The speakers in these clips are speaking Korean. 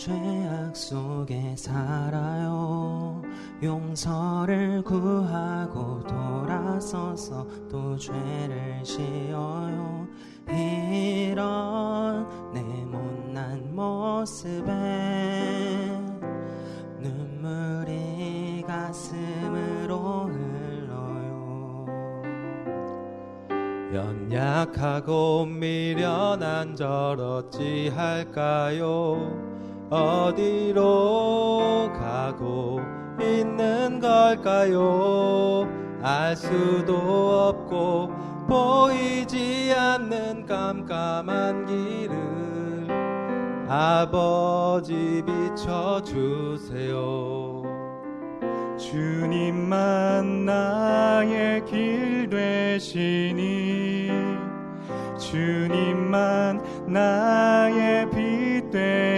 죄악 속에 살아요. 용서를 구하고 돌아서서 또 죄를 지어요. 이런 내 못난 모습에 눈물이 가슴으로 흘러요. 연약하고 미련한 절 어찌 할까요 어디로 가고 있는 걸까요? 알 수도 없고 보이지 않는 깜깜한 길을 아버지 비춰주세요. 주님만 나의 길 되시니 주님만 나의 빛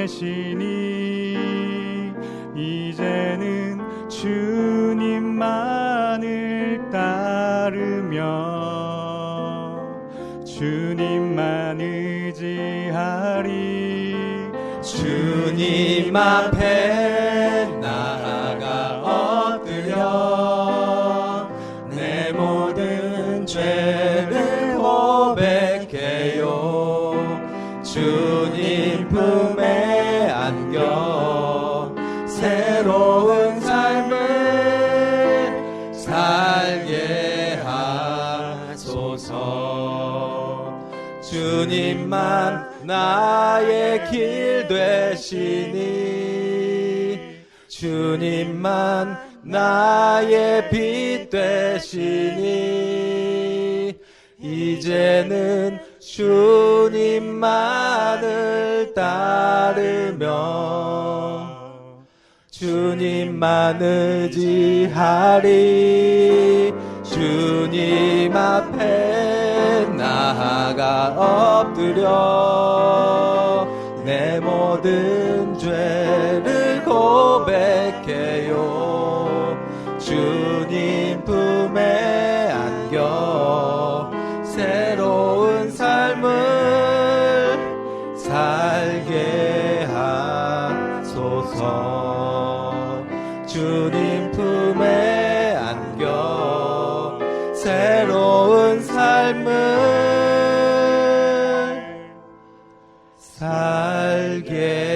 되시니 이제는 주님만을 따르며 주님만 의지하리 주님 앞에 나아가 엎드려 내 모든 죄를 고백해요. 주 새로운 삶을 살게 하소서. 주님만 나의 길 되시니 주님만 나의 빛 되시니 이제는 주님만을 따르며 주님만 의지하리. 주님 앞에 나아가 엎드려. 내 모든 죄를 고백해요 주님 품에 안겨 새로운 삶을 살게